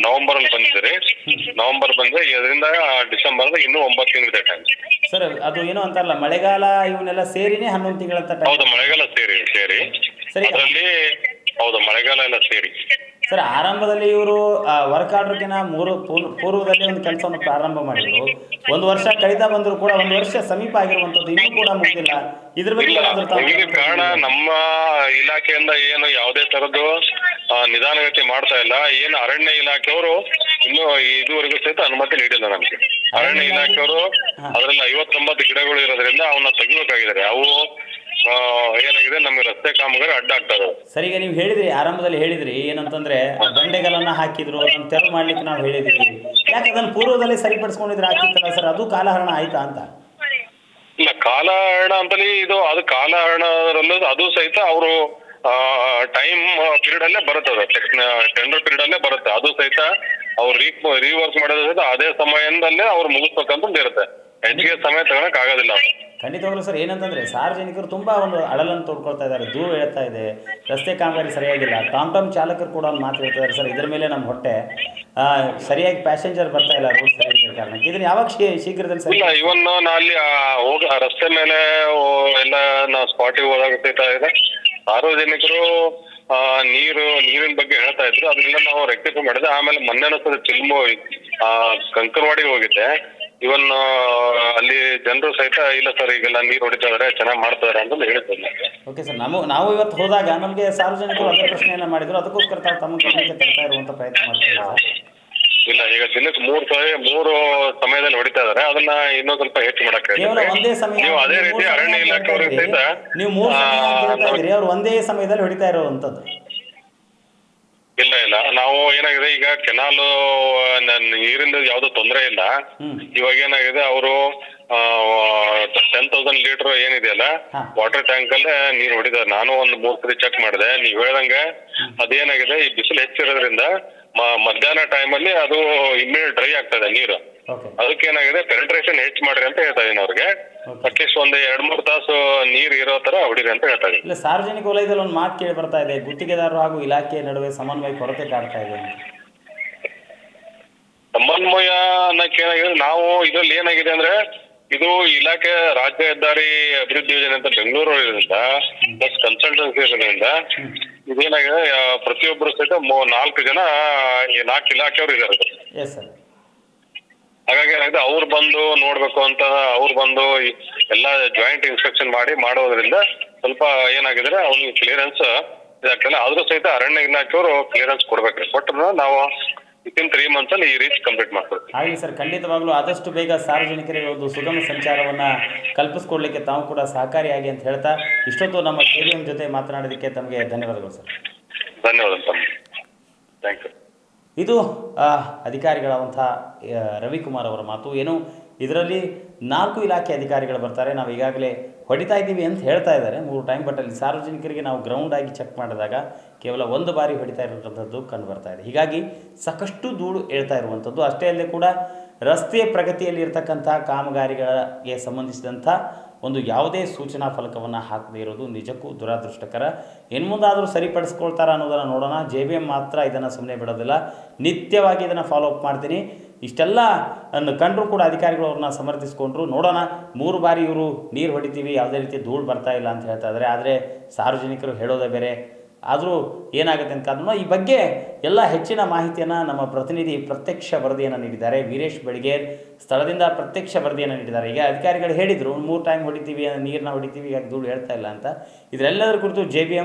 ನವೆಂಬರ್ ಅಲ್ಲಿ ಬಂದಿದೆ ನವೆಂಬರ್ ಬಂದ್ರೆ ಇದರಿಂದ ಡಿಸೆಂಬರ್ ಇನ್ನೂ ಒಂಬತ್ತು ತಿಂಗಳ ಟೈಮ್ ಸರ್ ಅದು ಏನು ಅಂತಾರಲ್ಲ ಮಳೆಗಾಲ ಇವನ್ನೆಲ್ಲ ಸೇರಿನೇ ಹನ್ನೊಂದು ತಿಂಗಳಂತ ಟೈಮ್ ಹೌದು ಮಳೆಗಾಲ ಸೇರಿ ಸೇರಿ. ಅದರಲ್ಲಿ ಹೌದು ಮಳೆಗಾಲ ಎಲ್ಲ ಸೇರಿ. ಸರ್ ಆರಂಭದಲ್ಲಿ ಇವರು ವರ್ಕ್ ಆರ್ಡರ್ಗಿನ ಮೂರು ಪೂರ್- ಪೂರ್ವದಲ್ಲಿ ಒಂದು ಕೆಲಸವನ್ನು ಪ್ರಾರಂಭ ಮಾಡಿದ್ರು. ಒಂದು ವರ್ಷ ಕಳೀತಾ ಬಂದ್ರು ಕೂಡ ಒಂದು ವರ್ಷ ಸಮೀಪ ಆಗಿರುವಂತದ್ದು ಇನ್ನೂ ಕೂಡ ಮುಗಿದಿಲ್ಲ. ಇದ್ರ ಬಗ್ಗೆ ಕಾರಣ ನಮ್ಮ ಇಲಾಖೆಯಿಂದ ಏನು ಯಾವುದೇ ತರದ್ದು ನಿಧಾನಗತಿ ಮಾಡ್ತಾ ಇಲ್ಲ. ಏನು ಅರಣ್ಯ ಇಲಾಖೆಯವರು ಇನ್ನು ಇದುವರೆಗೂ ಸಹಿತ ಅನುಮತಿ ನೀಡಿಲ್ಲ ನಮ್ಗೆ. ಅರಣ್ಯ ಇಲಾಖೆಯವರು ಅದರಲ್ಲಿ ಐವತ್ತೊಂಬತ್ತು ಗಿಡಗಳು ಇರೋದ್ರಿಂದ ಅವನ್ನ ತೆಗಿಬೇಕಾಗಿದ್ದಾರೆ ಅವು ಏನಾಗಿದೆ? ನಮಗೆ ರಸ್ತೆ ಕಾಮಗಾರಿ ಅಡ್ಡ ಸರಿ ಸರ್ ಈಗ ನೀವು ಹೇಳಿದ್ರಿ ಆರಂಭದಲ್ಲಿ ಹೇಳಿದ್ರಿ ಏನಂತಂದ್ರೆ ಬಂಡೆಗಳನ್ನ ಹಾಕಿದ್ರು ಅದನ್ನ ತೆರವು ಮಾಡ್ಲಿಕ್ಕೆ ನಾವು ಹೇಳಿದ್ವಿ. ಯಾಕೆ ಅದನ್ನ ಪೂರ್ವದಲ್ಲಿ ಸರಿಪಡಿಸ್ಕೊಂಡಿದ್ರೆ ಆಗ್ತಿತ್ತಲ್ಲ ಸರ್? ಅದು ಕಾಲಹರಣ ಆಯ್ತಾ ಅಂತ. ಇಲ್ಲ ಕಾಲಹರಣ ಅಂತಲೇ ಇದು ಅದು ಕಾಲಹರಣ ಅದು ಸಹಿತ ಅವರು ಟೈಮ್ ಪೀರಿಯಡ್ ಅಲ್ಲೇ ಬರುತ್ತೆ ಅದು ಟೆಂಡರ್ ಪೀರಿಯಡ್ ಅಲ್ಲೇ ಬರುತ್ತೆ. ಅದು ಸಹಿತ ಅವ್ರು ರೀ ರೀವರ್ಸ್ ಮಾಡೋದು ಸಹಿತ ಅದೇ ಸಮಯದಲ್ಲೇ ಅವ್ರು ಮುಗಿಸ್ಬೇಕಂತ ಇರುತ್ತೆ. ಹೆಚ್ಚಿಗೆ ಸಮಯ ತಗೊಳಕ್ ಆಗೋದಿಲ್ಲ ಖಂಡಿತವಾಗ್ಲು ಸರ್ ಏನಂತಂದ್ರೆ ಸಾರ್ವಜನಿಕರು ತುಂಬಾ ಒಂದು ಅಳಲನ್ನು ತೋಡ್ಕೊಳ್ತಾ ಇದ್ದಾರೆ ದೂರ ಹೇಳ್ತಾ ಇದೆ ರಸ್ತೆ ಕಾಮಗಾರಿ ಸರಿಯಾಗಿಲ್ಲ. ಟಾಮ್ ಟಾಮ್ ಚಾಲಕರು ಕೂಡ ಒಂದು ಮಾತು ಹೇಳ್ತಾ ಇದ್ದಾರೆ ಸರ್ ಇದ್ರ ಮೇಲೆ ನಮ್ಮ ಹೊಟ್ಟೆ. ಸರಿಯಾಗಿ ಪ್ಯಾಸೆಂಜರ್ ಬರ್ತಾ ಇಲ್ಲ ರೋಡ್ ಸರಿ ಕಾರಣಕ್ಕೆ. ಇದನ್ನ ಯಾವಾಗ ಶೀಘ್ರದಲ್ಲಿ ಸರಿ ಇಲ್ಲ ಇವನ್ ನಾ ಅಲ್ಲಿ ಹೋಗ ರಸ್ತೆ ಮೇಲೆ ಎಲ್ಲ ನಾವು ಸ್ಪಾಟಿಗೆ ಹೋದಾಗ ಸಹಿತ ಇದೆ. ಸಾರ್ವಜನಿಕರು ಆ, ನೀರು ನೀರಿನ ಬಗ್ಗೆ ಹೇಳ್ತಾ ಇದ್ರು. ಅದನ್ನೆಲ್ಲ ನಾವು ರೆಕ್ಟಿಫೈ ಮಾಡಿದೆ. ಆಮೇಲೆ ಮೊನ್ನೆ ಸಲ ಚಿಲ್ಮು ಆ, ಕಂಕನವಾಡಿಗೆ ಹೋಗಿದ್ದೆ. ಇವನ್ ಅಲ್ಲಿ ಜನರು ಸಹಿತ ಇಲ್ಲ ಸರ್ ಈಗೆಲ್ಲ ನೀರು ಹೊಡಿತಾ ಇದಾರೆ ಚೆನ್ನಾಗಿ ಮಾಡ್ತಾ ಇದಾರೆ ಅಂತ ಹೇಳ್ತಾರೆ ನನಗೆ. ಓಕೆ ಸರ್ ನಾವು ನಾವು ಇವತ್ತು ಹೋದಾಗ ನಮಗೆ ಸಾರ್ವಜನಿಕರು ಅದೇ ಪ್ರಶ್ನೆಯನ್ನ ಮಾಡಿದ್ರು. ಅದಕ್ಕೋಸ್ಕರ ತಮ್ಮ ಗಮನಕ್ಕೆ ತರ್ತಾ ಇರುವಂತ ಪ್ರಯತ್ನ ಮಾಡ್ತಾ ಇದ್ದಾರೆ ಸರ್ ಇಲ್ಲ ಈಗ ದಿನಕ್ಕೆ ಮೂರ್ ಸಾವಿರ ಮೂರು ಸಮಯದಲ್ಲಿ ಹೊಡಿತಾ ಇದಾರೆ. ಅದನ್ನ ಇನ್ನೊಂದ್ ಸ್ವಲ್ಪ ಹೆಚ್ಚು ಮಾಡಕ್ ಕೇವಲ ಒಂದೇ ಸಮಯ ನೀವು ಅದೇ ರೀತಿ ಅರಣ್ಯ ಇಲಾಖೆ ಅವ್ರಿಗೆ ಇಲಾಖೆಯವ್ರಿಗೆ ಹೇಳ್ತಾ ಸಹಿತ ನೀವು ಮೂರು ಸಮಯ ಅಂತ ಹೇಳ್ತಾ ಇದ್ರಿ ಅವ್ರು ಒಂದೇ ಸಮಯದಲ್ಲಿ ಹೊಡಿತಾ ಇರುವಂತದ್ದು ಇಲ್ಲ ಇಲ್ಲ. ನಾವು ಏನಾಗಿದೆ ಈಗ ಕೆನಾಲ್ ನೀರಿಂದ ಯಾವ್ದು ತೊಂದರೆ ಇಲ್ಲ. ಇವಾಗ ಏನಾಗಿದೆ ಅವರು ಟೆನ್ ತೌಸಂಡ್ ಲೀಟರ್ ಏನಿದೆಯಲ್ಲ. ವಾಟರ್ ಟ್ಯಾಂಕ್ ಅಲ್ಲಿ ನೀರು ಹೊಡಿತಾರೆ ನಾನು ಒಂದು ಮೂರ್ ಸರಿ ಚೆಕ್ ಮಾಡಿದೆ. ನೀವ್ ಹೇಳ್ದಂಗೆ ಅದೇನಾಗಿದೆ ಈ ಬಿಸಿಲು ಹೆಚ್ಚಿರೋದ್ರಿಂದ ಮಧ್ಯಾಹ್ನ ಟೈಮಲ್ಲಿ ಅದು ಇಮ್ಮಿಡಿಯಟ್ ಡ್ರೈ ಆಗ್ತದೆ ನೀರು. ಅದಕ್ಕೆ ಏನಾಗಿದೆ ಪೆನಿಟ್ರೇಷನ್ ಹೆಚ್ಚು ಮಾಡ್ರಿ ಅಂತ ಹೇಳ್ತಾ ಇದೀನಿ ಅವ್ರಿಗೆ. ಅಟ್ಲೀಸ್ಟ್ ಒಂದ್ ಎರಡ್ ಮೂರ್ ತಾಸು ನೀರ್ ಇರೋ ತರ ಹೊಡಿರಿ ಅಂತ ಹೇಳ್ತಾ ಇದೀನಿ. ಇಲ್ಲ ಸಾರ್ವಜನಿಕ ವಲಯದಲ್ಲಿ ಒಂದು ಮಾತು ಕೇಳಿ ಬರ್ತಾ ಇದೆ. ಗುತ್ತಿಗೆದಾರರು ಹಾಗೂ ಇಲಾಖೆ ನಡುವೆ ಸಮನ್ವಯ ಕೊರತೆ ಕಾಡ್ತಾ ಇದೆ ಸಮನ್ವಯ ಅನ್ನಕ್ಕೆ ಏನಾಗಿದೆ? ನಾವು ಇದ್ರಲ್ಲಿ ಏನಾಗಿದೆ ಅಂದ್ರೆ ಇದು ಇಲಾಖೆ ರಾಜ್ಯ ಹೆದ್ದಾರಿ ಅಭಿವೃದ್ಧಿ ಯೋಜನೆ ಅಂತ ಬೆಂಗಳೂರು ಇರೋದ್ರಿಂದ ಪ್ಲಸ್ ಕನ್ಸಲ್ಟೆನ್ಸಿ ಇರೋದ್ರಿಂದ ಇದೇನಾಗಿದೆ ಪ್ರತಿಯೊಬ್ಬರು ಸಹಿತ ನಾಲ್ಕು ಜನ ಈ ನಾಲ್ಕು ಇಲಾಖೆಯವರು ಇದ್ದಾರೆ. ಹಾಗಾಗಿ ಏನಾಗಿದೆ ಅವ್ರು ಬಂದು ನೋಡ್ಬೇಕು ಅಂತ ಅವ್ರು ಬಂದು ಎಲ್ಲ ಜಾಯಿಂಟ್ ಇನ್ಸ್ಪೆಕ್ಷನ್ ಮಾಡಿ ಮಾಡೋದ್ರಿಂದ ಸ್ವಲ್ಪ ಏನಾಗಿದ್ರೆ ಅವ್ನಿಗೆ ಕ್ಲಿಯರೆನ್ಸ್ ಇದಾಗ್ತಲ್ಲ ಆದ್ರೂ ಸಹಿತ ಅರಣ್ಯ ಇಲಾಖೆಯವರು ಕ್ಲಿಯರೆನ್ಸ್ ಕೊಡ್ಬೇಕು. ಕೊಟ್ಟರು ನಾವು ವಿತಿನ್ ತ್ರೀ ಮಂತ್ಸ್ ಅಲ್ಲಿ ಈ ರೀಚ್ ಕಂಪ್ಲೀಟ್ ಮಾಡ್ಕೊಡ್ತೀವಿ. ಹಾಗೆ ಸರ್ ಖಂಡಿತವಾಗ್ಲೂ ಆದಷ್ಟು ಬೇಗ ಸಾರ್ವಜನಿಕರಿಗೆ ಒಂದು ಸುಗಮ ಸಂಚಾರವನ್ನ ಕಲ್ಪಿಸ್ಕೊಡ್ಲಿಕ್ಕೆ ತಾವು ಕೂಡ ಸಹಕಾರಿಯಾಗಿ ಅಂತ ಹೇಳ್ತಾ ಇಷ್ಟೊತ್ತು ನಮ್ಮ ಎಂ ಜೊತೆ ಮಾತನಾಡೋದಕ್ಕೆ ತಮಗೆ ಧನ್ಯವಾದಗಳು ಸರ್ ಧನ್ಯವಾದ ಥ್ಯಾಂಕ್ ಯು ಇದು ಅಧಿಕಾರಿಗಳಾದಂಥ ರವಿಕುಮಾರ್ ಅವರ ಮಾತು. ಏನು ಇದರಲ್ಲಿ ನಾಲ್ಕು ಇಲಾಖೆ ಅಧಿಕಾರಿಗಳು ಬರ್ತಾರೆ. ನಾವು ಈಗಾಗಲೇ ಹೊಡಿತಾ ಇದ್ದೀವಿ ಅಂತ ಹೇಳ್ತಾ ಇದ್ದಾರೆ. ಮೂರು ಟೈಮ್ ಬಟ್ ಅಲ್ಲಿ ಸಾರ್ವಜನಿಕರಿಗೆ ನಾವು ಗ್ರೌಂಡ್ ಆಗಿ ಚೆಕ್ ಮಾಡಿದಾಗ ಕೇವಲ ಒಂದು ಬಾರಿ ಹೊಡಿತಾ ಇರುವಂಥದ್ದು ಕಂಡು ಬರ್ತಾ ಇದೆ. ಹೀಗಾಗಿ ಸಾಕಷ್ಟು ದೂಳು ಹೇಳ್ತಾ ಇರುವಂಥದ್ದು. ಅಷ್ಟೇ ಅಲ್ಲದೆ ಕೂಡ ರಸ್ತೆ ಪ್ರಗತಿಯಲ್ಲಿ ಇರತಕ್ಕಂಥ ಕಾಮಗಾರಿಗಳಿಗೆ ಸಂಬಂಧಿಸಿದಂಥ ಒಂದು ಯಾವುದೇ ಸೂಚನಾ ಫಲಕವನ್ನು ಹಾಕದೇ ಇರೋದು ನಿಜಕ್ಕೂ ದುರಾದೃಷ್ಟಕರ. ಇನ್ನು ಮುಂದಾದರೂ ಸರಿಪಡಿಸ್ಕೊಳ್ತಾರ ಅನ್ನೋದನ್ನು ನೋಡೋಣ. ಜೆ ಮಾತ್ರ ಇದನ್ನು ಸುಮ್ಮನೆ ಬಿಡೋದಿಲ್ಲ. ನಿತ್ಯವಾಗಿ ಇದನ್ನು ಫಾಲೋ ಅಪ್ ಮಾಡ್ತೀನಿ. ಇಷ್ಟೆಲ್ಲ ಅನ್ನು ಕಂಡರೂ ಕೂಡ ಅಧಿಕಾರಿಗಳು ಅವ್ರನ್ನ ಸಮರ್ಥಿಸ್ಕೊಂಡ್ರು. ನೋಡೋಣ, ಮೂರು ಬಾರಿ ಇವರು ನೀರು ಹೊಡಿತೀವಿ, ಯಾವುದೇ ರೀತಿ ಧೂಳು ಬರ್ತಾ ಇಲ್ಲ ಅಂತ ಹೇಳ್ತಾ ಇದ್ದಾರೆ ಆದರೆ ಸಾರ್ವಜನಿಕರು ಹೇಳೋದೇ ಬೇರೆ. ಆದರೂ ಏನಾಗುತ್ತೆ ಅಂತ ಕಾದ್ರು ಈ ಬಗ್ಗೆ ಎಲ್ಲ ಹೆಚ್ಚಿನ ಮಾಹಿತಿಯನ್ನು ನಮ್ಮ ಪ್ರತಿನಿಧಿ ಪ್ರತ್ಯಕ್ಷ ವರದಿಯನ್ನು ನೀಡಿದ್ದಾರೆ. ವೀರೇಶ್ ಬೆಳಗೇರ್ ಸ್ಥಳದಿಂದ ಪ್ರತ್ಯಕ್ಷ ವರದಿಯನ್ನು ನೀಡಿದ್ದಾರೆ. ಈಗ ಅಧಿಕಾರಿಗಳು ಹೇಳಿದರು, ಮೂರು ಟೈಮ್ ಹೊಡಿತೀವಿ ನೀರನ್ನ ಹೊಡಿತೀವಿ ಈಗ ಧೂಳು ಹೇಳ್ತಾ ಇಲ್ಲ ಅಂತ. ಇದರೆಲ್ಲದರ ಕುರಿತು ಜೆ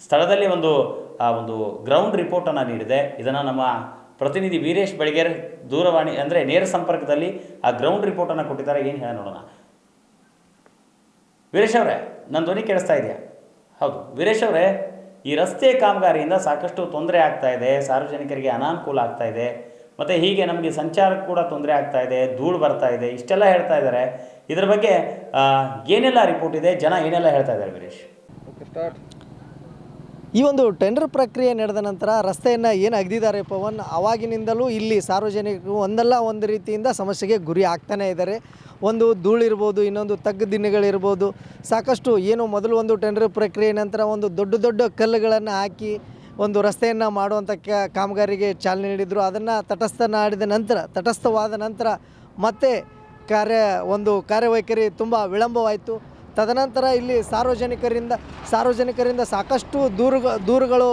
ಸ್ಥಳದಲ್ಲಿ ಒಂದು, ಆ, ಒಂದು ಗ್ರೌಂಡ್ ರಿಪೋರ್ಟನ್ನು ನೀಡಿದೆ. ಇದನ್ನು ನಮ್ಮ ಪ್ರತಿನಿಧಿ ವೀರೇಶ್ ಬೆಳಗೇರ್ ದೂರವಾಣಿ ಅಂದರೆ ನೇರ ಸಂಪರ್ಕದಲ್ಲಿ ಆ ಗ್ರೌಂಡ್ ರಿಪೋರ್ಟನ್ನು ಕೊಟ್ಟಿದ್ದಾರೆ. ಏನು ಹೇಳ ನೋಡೋಣ. ವೀರೇಶ್ ಅವರೇ ನನ್ನ ಧ್ವನಿ ಕೇಳಿಸ್ತಾ ಇದೆಯಾ? ಹೌದು. ವೀರೇಶ್ ಅವರೇ, ಈ ರಸ್ತೆ ಕಾಮಗಾರಿಯಿಂದ ಸಾಕಷ್ಟು ತೊಂದರೆ ಆಗ್ತಾ ಇದೆ. ಸಾರ್ವಜನಿಕರಿಗೆ ಅನಾನುಕೂಲ ಆಗ್ತಾ ಇದೆ. ಮತ್ತು ಹೀಗೆ ನಮಗೆ ಸಂಚಾರಕ್ಕೆ ಕೂಡ ತೊಂದರೆ ಆಗ್ತಾ ಇದೆ. ಧೂಳು ಬರ್ತಾ ಇದೆ. ಇಷ್ಟೆಲ್ಲ ಹೇಳ್ತಾ ಇದ್ದಾರೆ. ಇದರ ಬಗ್ಗೆ ಏನೆಲ್ಲ ರಿಪೋರ್ಟ್ ಇದೆ? ಜನ ಏನೆಲ್ಲ ಹೇಳ್ತಾ ಇದ್ದಾರೆ ವೀರೇಶ್? ಈ ಒಂದು ಟೆಂಡರ್ ಪ್ರಕ್ರಿಯೆ ನಡೆದ ನಂತರ ರಸ್ತೆಯನ್ನು ಏನು ಅಗದಿದ್ದಾರೆ ಪವನ್? ಅವಾಗಿನಿಂದಲೂ ಇಲ್ಲಿ ಸಾರ್ವಜನಿಕರು ಒಂದಲ್ಲ ಒಂದು ರೀತಿಯಿಂದ ಸಮಸ್ಯೆಗೆ ಗುರಿ ಆಗ್ತಾನೇ ಇದ್ದಾರೆ. ಒಂದು ಧೂಳಿರ್ಬೋದು ಇನ್ನೊಂದು ತಗ್ಗು ದಿನಗಳಿರ್ಬೋದು ಸಾಕಷ್ಟು ಏನು ಮೊದಲು ಒಂದು ಟೆಂಡರ್ ಪ್ರಕ್ರಿಯೆ ನಂತರ ಒಂದು ದೊಡ್ಡ ದೊಡ್ಡ ಕಲ್ಲುಗಳನ್ನು ಹಾಕಿ ಒಂದು ರಸ್ತೆಯನ್ನು ಮಾಡುವಂಥ ಕಾಮಗಾರಿಗೆ ಚಾಲನೆ ನೀಡಿದರು. ಅದನ್ನು ತಟಸ್ಥನಾಡಿದ ನಂತರ, ತಟಸ್ಥವಾದ ನಂತರ ಮತ್ತೆ ಕಾರ್ಯ, ಒಂದು ಕಾರ್ಯವೈಖರಿ ತುಂಬ ವಿಳಂಬವಾಯಿತು. ತದನಂತರ ಇಲ್ಲಿ ಸಾರ್ವಜನಿಕರಿಂದ ಸಾರ್ವಜನಿಕರಿಂದ ಸಾಕಷ್ಟು ದೂರು ದೂರುಗಳು,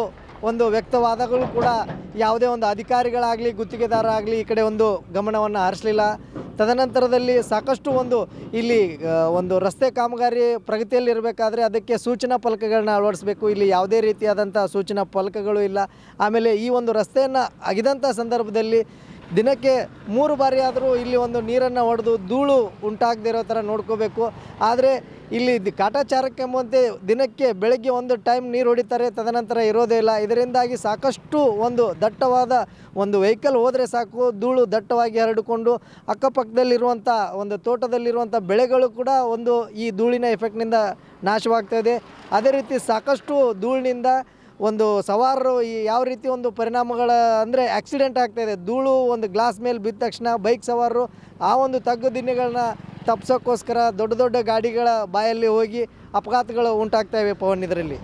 ಒಂದು ವ್ಯಕ್ತವಾದಾಗಲೂ ಕೂಡ ಯಾವುದೇ ಒಂದು ಅಧಿಕಾರಿಗಳಾಗಲಿ, ಗುತ್ತಿಗೆದಾರರಾಗಲಿ ಈ ಕಡೆ ಒಂದು ಗಮನವನ್ನು ಹರಿಸಲಿಲ್ಲ. ತದನಂತರದಲ್ಲಿ ಸಾಕಷ್ಟು ಒಂದು ಇಲ್ಲಿ ಒಂದು ರಸ್ತೆ ಕಾಮಗಾರಿ ಪ್ರಗತಿಯಲ್ಲಿ ಇರಬೇಕಾದ್ರೆ ಅದಕ್ಕೆ ಸೂಚನಾ ಫಲಕಗಳನ್ನ ಅಳವಡಿಸಬೇಕು. ಇಲ್ಲಿ ಯಾವುದೇ ರೀತಿಯಾದಂಥ ಸೂಚನಾ ಫಲಕಗಳು ಇಲ್ಲ. ಆಮೇಲೆ ಈ ಒಂದು ರಸ್ತೆಯನ್ನು ಅಗಿದಂಥ ಸಂದರ್ಭದಲ್ಲಿ ದಿನಕ್ಕೆ ಮೂರು ಬಾರಿ ಆದರೂ ಇಲ್ಲಿ ಒಂದು ನೀರನ್ನು ಹೊಡೆದು ಧೂಳು ಉಂಟಾಗದೇ ಇರೋ ಥರ ನೋಡ್ಕೋಬೇಕು. ಆದರೆ ಇಲ್ಲಿ ಕಾಟಾಚಾರಕ್ಕೆ ಎಂಬಂತೆ ದಿನಕ್ಕೆ ಬೆಳಗ್ಗೆ ಒಂದು ಟೈಮ್ ನೀರು ಹೊಡಿತಾರೆ, ತದನಂತರ ಇರೋದೇ ಇಲ್ಲ. ಇದರಿಂದಾಗಿ ಸಾಕಷ್ಟು ಒಂದು ದಟ್ಟವಾದ ಒಂದು ವೆಹಿಕಲ್ ಹೋದರೆ ಸಾಕು, ಧೂಳು ದಟ್ಟವಾಗಿ ಹರಡಿಕೊಂಡು ಅಕ್ಕಪಕ್ಕದಲ್ಲಿರುವಂಥ ಒಂದು ತೋಟದಲ್ಲಿರುವಂಥ ಬೆಳೆಗಳು ಕೂಡ ಒಂದು ಈ ಧೂಳಿನ ಎಫೆಕ್ಟ್ನಿಂದ ನಾಶವಾಗ್ತಾ ಇದೆ. ಅದೇ ರೀತಿ ಸಾಕಷ್ಟು ಧೂಳಿನಿಂದ ಒಂದು ಸವಾರರು ಈ ಯಾವ ರೀತಿ ಒಂದು ಪರಿಣಾಮಗಳ ಅಂದರೆ ಆಕ್ಸಿಡೆಂಟ್ ಆಗ್ತಾಯಿದೆ ಧೂಳು ಒಂದು ಗ್ಲಾಸ್ ಮೇಲೆ ಬಿದ್ದ ತಕ್ಷಣ ಬೈಕ್ ಸವಾರರು ಆ ಒಂದು ತಗ್ಗು ದಿನ್ನೆಗಳನ್ನ ತಪ್ಪಿಸೋಕ್ಕೋಸ್ಕರ ದೊಡ್ಡ ದೊಡ್ಡ ಗಾಡಿಗಳ ಬಾಯಲ್ಲಿ ಹೋಗಿ ಅಪಘಾತಗಳು ಉಂಟಾಗ್ತಾ ಇವೆ ಪವನ್ ಇದರಲ್ಲಿ.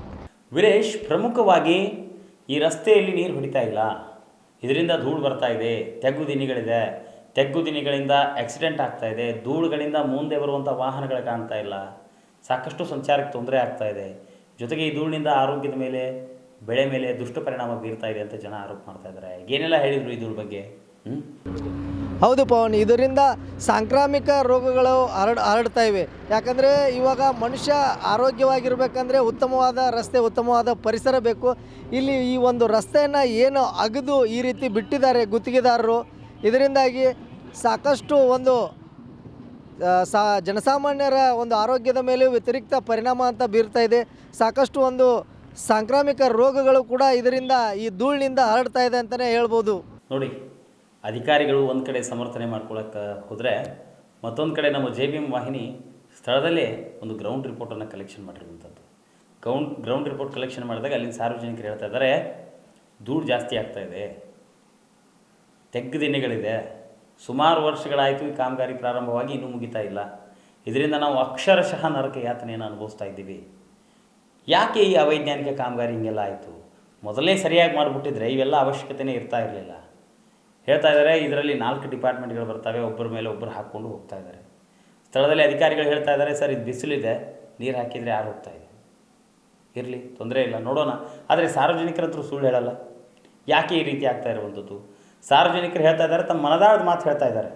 ವೀರೇಶ್, ಪ್ರಮುಖವಾಗಿ ಈ ರಸ್ತೆಯಲ್ಲಿ ನೀರು ಹೊಡಿತಾ ಇಲ್ಲ. ಇದರಿಂದ ಧೂಳು ಬರ್ತಾ ಇದೆ. ತೆಗ್ಗು ದಿನಿಗಳಿದೆ ತೆಗ್ಗು ದಿನಿಗಳಿಂದ ಆಕ್ಸಿಡೆಂಟ್ ಆಗ್ತಾ ಇದೆ. ಧೂಳುಗಳಿಂದ ಮುಂದೆ ಬರುವಂಥ ವಾಹನಗಳು ಕಾಣ್ತಾ ಇಲ್ಲ. ಸಾಕಷ್ಟು ಸಂಚಾರಕ್ಕೆ ತೊಂದರೆ ಆಗ್ತಾ ಇದೆ. ಜೊತೆಗೆ ಈ ಧೂಳಿನಿಂದ ಆರೋಗ್ಯದ ಮೇಲೆ ಬೆಳೆ ಮೇಲೆ ದುಷ್ಟಪರಿಣಾಮ ಬೀರ್ತಾ ಇದೆ ಅಂತ ಜನ ಆರೋಪ ಮಾಡ್ತಾ ಇದ್ದಾರೆ. ಏನೆಲ್ಲ ಹೇಳಿದರು ಇದ್ರ ಬಗ್ಗೆ? ಹೌದು ಪವನ್, ಇದರಿಂದ ಸಾಂಕ್ರಾಮಿಕ ರೋಗಗಳು ಹರಡ್, ಹರಡ್ತಾ ಇವೆ. ಯಾಕಂದರೆ ಇವಾಗ ಮನುಷ್ಯ ಆರೋಗ್ಯವಾಗಿರಬೇಕಂದ್ರೆ ಉತ್ತಮವಾದ ರಸ್ತೆ, ಉತ್ತಮವಾದ ಪರಿಸರ ಬೇಕು. ಇಲ್ಲಿ ಈ ಒಂದು ರಸ್ತೆಯನ್ನು ಏನು ಅಗದು ಈ ರೀತಿ ಬಿಟ್ಟಿದ್ದಾರೆ ಗುತ್ತಿಗೆದಾರರು, ಇದರಿಂದಾಗಿ ಸಾಕಷ್ಟು ಒಂದು ಸಾ, ಜನಸಾಮಾನ್ಯರ ಒಂದು ಆರೋಗ್ಯದ ಮೇಲೆ ವ್ಯತಿರಿಕ್ತ ಪರಿಣಾಮ ಅಂತ ಬೀರ್ತಾ ಇದೆ. ಸಾಕಷ್ಟು ಒಂದು ಸಾಂಕ್ರಾಮಿಕ ರೋಗಗಳು ಕೂಡ ಇದರಿಂದ ಈ ಧೂಳಿನಿಂದ ಹರಡ್ತಾ ಇದೆ ಅಂತಲೇ ಹೇಳ್ಬೋದು. ನೋಡಿ, ಅಧಿಕಾರಿಗಳು ಒಂದು ಕಡೆ ಸಮರ್ಥನೆ ಮಾಡ್ಕೊಳಕ್ಕೆ ಹೋದರೆ ಮತ್ತೊಂದು ಕಡೆ ನಮ್ಮ ಜೆ ಬಿ ವಾಹಿನಿ ಸ್ಥಳದಲ್ಲೇ ಒಂದು ಗ್ರೌಂಡ್ ರಿಪೋರ್ಟನ್ನು ಕಲೆಕ್ಷನ್ ಮಾಡಿರುವಂಥದ್ದು ಗ್ರೌಂಡ್ ಗ್ರೌಂಡ್ ರಿಪೋರ್ಟ್ ಕಲೆಕ್ಷನ್ ಮಾಡಿದಾಗ ಅಲ್ಲಿನ ಸಾರ್ವಜನಿಕರು ಹೇಳ್ತಾ ಇದ್ದಾರೆ, ಧೂಳು ಜಾಸ್ತಿ ಆಗ್ತಾ ಇದೆ. ತೆಗ್ಗು ದಿನಗಳಿದೆ. ಸುಮಾರು ವರ್ಷಗಳಾಯಿತು ಈ ಕಾಮಗಾರಿ ಪ್ರಾರಂಭವಾಗಿ ಇನ್ನೂ ಮುಗಿತಾ ಇಲ್ಲ. ಇದರಿಂದ ನಾವು ಅಕ್ಷರಶಃ ನರಕ ಯಾತನೆಯನ್ನು ಅನುಭವಿಸ್ತಾ ಇದ್ದೀವಿ. ಯಾಕೆ ಈ ಅವೈಜ್ಞಾನಿಕ ಕಾಮಗಾರಿ ಹಿಂಗೆಲ್ಲ ಆಯಿತು? ಮೊದಲೇ ಸರಿಯಾಗಿ ಮಾಡಿಬಿಟ್ಟಿದ್ರೆ ಇವೆಲ್ಲ ಅವಶ್ಯಕತೆನೇ ಇರ್ತಾ ಇರಲಿಲ್ಲ. ಹೇಳ್ತಾ ಇದ್ದಾರೆ ಇದರಲ್ಲಿ ನಾಲ್ಕು ಡಿಪಾರ್ಟ್ಮೆಂಟ್ಗಳು ಬರ್ತವೆ, ಒಬ್ಬರ ಮೇಲೆ ಒಬ್ಬರು ಹಾಕ್ಕೊಂಡು ಹೋಗ್ತಾ ಇದ್ದಾರೆ ಸ್ಥಳದಲ್ಲಿ ಅಧಿಕಾರಿಗಳು ಹೇಳ್ತಾ ಇದ್ದಾರೆ ಸರ್, ಇದು ಬಿಸಿಲಿದೆ, ನೀರು ಹಾಕಿದರೆ ಯಾರು ಹೋಗ್ತಾ ಇದೆ ಇರಲಿ, ತೊಂದರೆ ಇಲ್ಲ, ನೋಡೋಣ. ಆದರೆ ಸಾರ್ವಜನಿಕರ ಹತ್ರ ಸುಳ್ಳು ಹೇಳಲ್ಲ. ಯಾಕೆ ಈ ರೀತಿ ಆಗ್ತಾ ಇರುವಂಥದ್ದು? ಸಾರ್ವಜನಿಕರು ಹೇಳ್ತಾ ಇದ್ದಾರೆ ತಮ್ಮ ಮನದಾಳದ ಮಾತು ಹೇಳ್ತಾ ಇದ್ದಾರೆ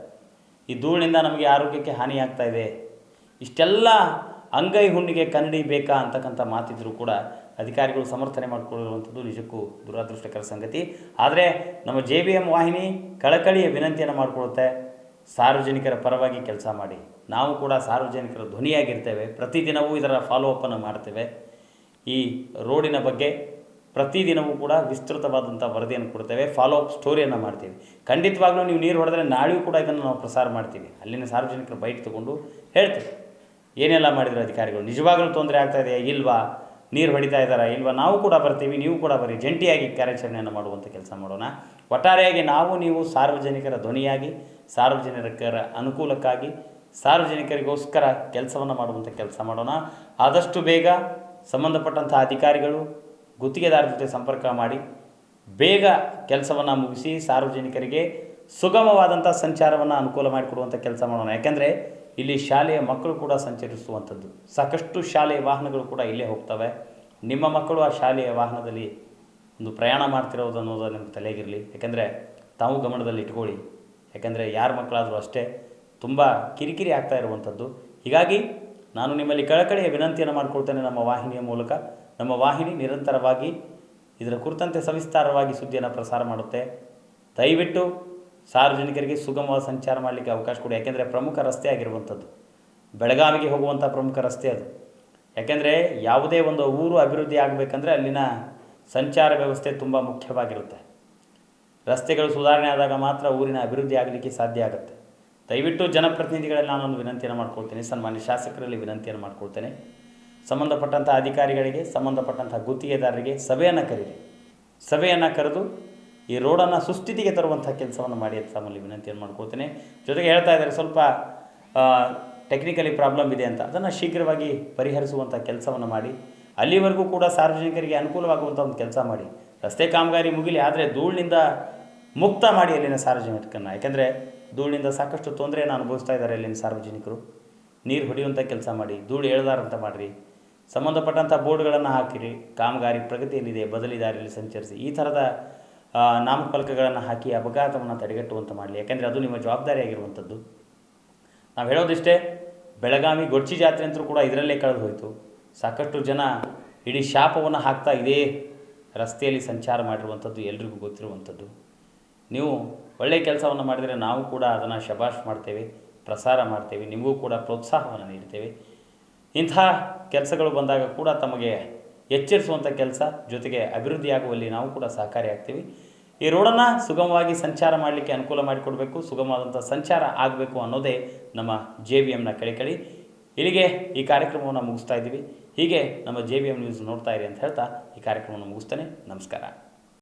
ಈ ಧೂಳಿನಿಂದ ನಮಗೆ ಆರೋಗ್ಯಕ್ಕೆ ಹಾನಿ ಆಗ್ತಾ ಇದೆ. ಇಷ್ಟೆಲ್ಲ ಅಂಗೈ ಹುಣ್ಣಿಗೆ ಕನ್ನಡಿ ಬೇಕಾ ಅಂತಕ್ಕಂಥ ಮಾತಿದ್ರು ಕೂಡ ಅಧಿಕಾರಿಗಳು ಸಮರ್ಥನೆ ಮಾಡಿಕೊಳ್ಳಿರುವಂಥದ್ದು ನಿಜಕ್ಕೂ ದುರಾದೃಷ್ಟಕರ ಸಂಗತಿ. ಆದರೆ ನಮ್ಮ ಜೆ ಬಿ ಎಂ ವಾಹಿನಿ ಕಳಕಳಿಯ ವಿನಂತಿಯನ್ನು ಮಾಡಿಕೊಳ್ಳುತ್ತೆ. ಸಾರ್ವಜನಿಕರ ಪರವಾಗಿ ಕೆಲಸ ಮಾಡಿ. ನಾವು ಕೂಡ ಸಾರ್ವಜನಿಕರ ಧ್ವನಿಯಾಗಿರ್ತೇವೆ. ಪ್ರತಿದಿನವೂ ಇದರ ಫಾಲೋ ಅಪ್ಪನ್ನು ಮಾಡ್ತೇವೆ. ಈ ರೋಡಿನ ಬಗ್ಗೆ ಪ್ರತಿದಿನವೂ ಕೂಡ ವಿಸ್ತೃತವಾದಂಥ ವರದಿಯನ್ನು ಕೊಡ್ತೇವೆ. ಫಾಲೋ ಅಪ್ ಸ್ಟೋರಿಯನ್ನು ಮಾಡ್ತೀವಿ. ಖಂಡಿತವಾಗ್ಲೂ ನೀವು ನೀರು ಹೊಡೆದ್ರೆ ನಾಳೆಯೂ ಕೂಡ ಇದನ್ನು ನಾವು ಪ್ರಸಾರ ಮಾಡ್ತೀವಿ. ಅಲ್ಲಿನ ಸಾರ್ವಜನಿಕರ ಬೈಟ್ ತಗೊಂಡು ಹೇಳ್ತೀವಿ ಏನೆಲ್ಲ ಮಾಡಿದ್ರು ಅಧಿಕಾರಿಗಳು? ನಿಜವಾಗ್ಲೂ ತೊಂದರೆ ಆಗ್ತಾ ಇದೆಯಾ? ಇಲ್ವಾ? ನೀರು ಹೊಡಿತಾ ಇದ್ದಾರಾ? ಇಲ್ವಾ? ನಾವು ಕೂಡ ಬರ್ತೀವಿ, ನೀವು ಕೂಡ ಬರ್ರಿ. ಜಂಟಿಯಾಗಿ ಕಾರ್ಯಾಚರಣೆಯನ್ನು ಮಾಡುವಂಥ ಕೆಲಸ ಮಾಡೋಣ. ಒಟ್ಟಾರೆಯಾಗಿ ನಾವು, ನೀವು ಸಾರ್ವಜನಿಕರ ಧ್ವನಿಯಾಗಿ, ಸಾರ್ವಜನಿಕರ ಅನುಕೂಲಕ್ಕಾಗಿ, ಸಾರ್ವಜನಿಕರಿಗೋಸ್ಕರ ಕೆಲಸವನ್ನು ಮಾಡುವಂಥ ಕೆಲಸ ಮಾಡೋಣ. ಆದಷ್ಟು ಬೇಗ ಸಂಬಂಧಪಟ್ಟಂಥ ಅಧಿಕಾರಿಗಳು ಗುತ್ತಿಗೆದಾರರ ಜೊತೆ ಸಂಪರ್ಕ ಮಾಡಿ, ಬೇಗ ಕೆಲಸವನ್ನು ಮುಗಿಸಿ, ಸಾರ್ವಜನಿಕರಿಗೆ ಸುಗಮವಾದಂಥ ಸಂಚಾರವನ್ನು ಅನುಕೂಲ ಮಾಡಿಕೊಡುವಂಥ ಕೆಲಸ ಮಾಡೋಣ. ಯಾಕೆಂದರೆ ಇಲ್ಲಿ ಶಾಲೆಯ ಮಕ್ಕಳು ಕೂಡ ಸಂಚರಿಸುವಂಥದ್ದು. ಸಾಕಷ್ಟು ಶಾಲೆಯ ವಾಹನಗಳು ಕೂಡ ಇಲ್ಲೇ ಹೋಗ್ತವೆ. ನಿಮ್ಮ ಮಕ್ಕಳು ಆ ಶಾಲೆಯ ವಾಹನದಲ್ಲಿ ಒಂದು ಪ್ರಯಾಣ ಮಾಡ್ತಿರೋದು ಅನ್ನೋದು ನಿಮ್ಮ ತಲೆಗಿರಲಿ. ಯಾಕೆಂದರೆ ತಾವು ಗಮನದಲ್ಲಿ ಇಟ್ಕೊಳ್ಳಿ. ಯಾಕೆಂದರೆ ಯಾರ ಮಕ್ಕಳಾದರೂ ಅಷ್ಟೇ ತುಂಬ ಕಿರಿಕಿರಿ ಆಗ್ತಾ ಇರುವಂಥದ್ದು. ಹೀಗಾಗಿ ನಾನು ನಿಮ್ಮಲ್ಲಿ ಕಳಕಳಿಯ ವಿನಂತಿಯನ್ನು ಮಾಡ್ಕೊಳ್ತೇನೆ ನಮ್ಮ ವಾಹಿನಿಯ ಮೂಲಕ. ನಮ್ಮ ವಾಹಿನಿ ನಿರಂತರವಾಗಿ ಇದರ ಕುರಿತಂತೆ ಸವಿಸ್ತಾರವಾಗಿ ಸುದ್ದಿಯನ್ನು ಪ್ರಸಾರ ಮಾಡುತ್ತೆ. ದಯವಿಟ್ಟು ಸಾರ್ವಜನಿಕರಿಗೆ ಸುಗಮವಾದ ಸಂಚಾರ ಮಾಡಲಿಕ್ಕೆ ಅವಕಾಶ ಕೊಡಿ. ಯಾಕೆಂದರೆ ಪ್ರಮುಖ ರಸ್ತೆ ಆಗಿರುವಂಥದ್ದು. ಬೆಳಗಾವಿಗೆ ಹೋಗುವಂಥ ಪ್ರಮುಖ ರಸ್ತೆ ಅದು. ಯಾಕೆಂದರೆ ಯಾವುದೇ ಒಂದು ಊರು ಅಭಿವೃದ್ಧಿ ಆಗಬೇಕಂದ್ರೆ ಅಲ್ಲಿನ ಸಂಚಾರ ವ್ಯವಸ್ಥೆ ತುಂಬ ಮುಖ್ಯವಾಗಿರುತ್ತೆ. ರಸ್ತೆಗಳು ಸುಧಾರಣೆ ಆದಾಗ ಮಾತ್ರ ಊರಿನ ಅಭಿವೃದ್ಧಿ ಆಗಲಿಕ್ಕೆ ಸಾಧ್ಯ ಆಗುತ್ತೆ. ದಯವಿಟ್ಟು ಜನಪ್ರತಿನಿಧಿಗಳಲ್ಲಿ ನಾನೊಂದು ವಿನಂತಿಯನ್ನು ಮಾಡ್ಕೊಳ್ತೇನೆ. ಸನ್ಮಾನ್ಯ ಶಾಸಕರಲ್ಲಿ ವಿನಂತಿಯನ್ನು ಮಾಡ್ಕೊಳ್ತೇನೆ. ಸಂಬಂಧಪಟ್ಟಂಥ ಅಧಿಕಾರಿಗಳಿಗೆ, ಸಂಬಂಧಪಟ್ಟಂಥ ಗುತ್ತಿಗೆದಾರರಿಗೆ ಸಭೆಯನ್ನು ಕರೀರಿ. ಸಭೆಯನ್ನು ಕರೆದು ಈ ರೋಡನ್ನು ಸುಸ್ಥಿತಿಗೆ ತರುವಂಥ ಕೆಲಸವನ್ನು ಮಾಡಿ ಅಂತ ತಮ್ಮಲ್ಲಿ ವಿನಂತಿಯನ್ನು ಮಾಡ್ಕೊಳ್ತೇನೆ. ಜೊತೆಗೆ ಹೇಳ್ತಾ ಇದ್ದಾರೆ ಸ್ವಲ್ಪ ಟೆಕ್ನಿಕಲಿ ಪ್ರಾಬ್ಲಮ್ ಇದೆ ಅಂತ. ಅದನ್ನು ಶೀಘ್ರವಾಗಿ ಪರಿಹರಿಸುವಂಥ ಕೆಲಸವನ್ನು ಮಾಡಿ. ಅಲ್ಲಿವರೆಗೂ ಕೂಡ ಸಾರ್ವಜನಿಕರಿಗೆ ಅನುಕೂಲವಾಗುವಂಥ ಒಂದು ಕೆಲಸ ಮಾಡಿ. ರಸ್ತೆ ಕಾಮಗಾರಿ ಮುಗಿಲಿ ಆದರೆ ಧೂಳಿನಿಂದ ಮುಕ್ತ ಮಾಡಿ ಅಲ್ಲಿನ ಸಾರ್ವಜನಿಕರನ್ನು. ಯಾಕೆಂದರೆ ಧೂಳಿನಿಂದ ಸಾಕಷ್ಟು ತೊಂದರೆಯನ್ನು ಅನುಭವಿಸ್ತಾ ಇದ್ದಾರೆ ಅಲ್ಲಿನ ಸಾರ್ವಜನಿಕರು. ನೀರು ಹೊಡೆಯುವಂಥ ಕೆಲಸ ಮಾಡಿ, ಧೂಳು ಹೇಳ್ದಾರಂತ ಮಾಡಿರಿ. ಸಂಬಂಧಪಟ್ಟಂಥ ಬೋರ್ಡ್ಗಳನ್ನು ಹಾಕಿರಿ. ಕಾಮಗಾರಿ ಪ್ರಗತಿಯಲ್ಲಿದೆ, ಬದಲಿದಾರಿಯಲ್ಲಿ ಸಂಚರಿಸಿ. ಈ ಥರದ ನಾಮಫಲಕಗಳನ್ನು ಹಾಕಿ ಅಪಘಾತವನ್ನು ತಡೆಗಟ್ಟುವಂಥ ಮಾಡಲಿ. ಯಾಕೆಂದರೆ ಅದು ನಿಮ್ಮ ಜವಾಬ್ದಾರಿ ಆಗಿರುವಂಥದ್ದು ನಾವು ಹೇಳೋದಿಷ್ಟೇ, ಬೆಳಗಾವಿ ಗೊಡ್ಚಿ ಜಾತ್ರೆ ಅಂತೂ ಕೂಡ ಇದರಲ್ಲೇ ಕಳೆದು ಹೋಯಿತು. ಸಾಕಷ್ಟು ಜನ ಇಡೀ ಶಾಪವನ್ನು ಹಾಕ್ತಾ ಇದೇ ರಸ್ತೆಯಲ್ಲಿ ಸಂಚಾರ ಮಾಡಿರುವಂಥದ್ದು ಎಲ್ರಿಗೂ ಗೊತ್ತಿರುವಂಥದ್ದು ನೀವು ಒಳ್ಳೆಯ ಕೆಲಸವನ್ನು ಮಾಡಿದರೆ ನಾವು ಕೂಡ ಅದನ್ನು ಶಬಾಷ್ ಮಾಡ್ತೇವೆ, ಪ್ರಸಾರ ಮಾಡ್ತೇವೆ, ನಿಮಗೂ ಕೂಡ ಪ್ರೋತ್ಸಾಹವನ್ನು ನೀಡ್ತೇವೆ. ಇಂತಹ ಕೆಲಸಗಳು ಬಂದಾಗ ಕೂಡ ತಮಗೆ ಎಚ್ಚರಿಸುವಂಥ ಕೆಲಸ, ಜೊತೆಗೆ ಅಭಿವೃದ್ಧಿಯಾಗುವಲ್ಲಿ ನಾವು ಕೂಡ ಸಹಕಾರಿಯಾಗ್ತೀವಿ. ಈ ರೋಡನ್ನು ಸುಗಮವಾಗಿ ಸಂಚಾರ ಮಾಡಲಿಕ್ಕೆ ಅನುಕೂಲ ಮಾಡಿಕೊಡಬೇಕು ಸುಗಮವಾದಂಥ ಸಂಚಾರ ಆಗಬೇಕು ಅನ್ನೋದೇ ನಮ್ಮ ಜೆ ಬಿ ಎಮ್ನ ಕಳಿಕಳಿ ಇಲ್ಲಿಗೆ ಈ ಕಾರ್ಯಕ್ರಮವನ್ನು ಮುಗಿಸ್ತಾ ಇದ್ದೀವಿ. ಹೀಗೆ ನಮ್ಮ ಜೆ ಬಿ ಎಂ ನ್ಯೂಸ್ ನೋಡ್ತಾ ಇರಿ ಅಂತ ಹೇಳ್ತಾ ಈ ಕಾರ್ಯಕ್ರಮವನ್ನು ಮುಗಿಸ್ತೇನೆ. ನಮಸ್ಕಾರ.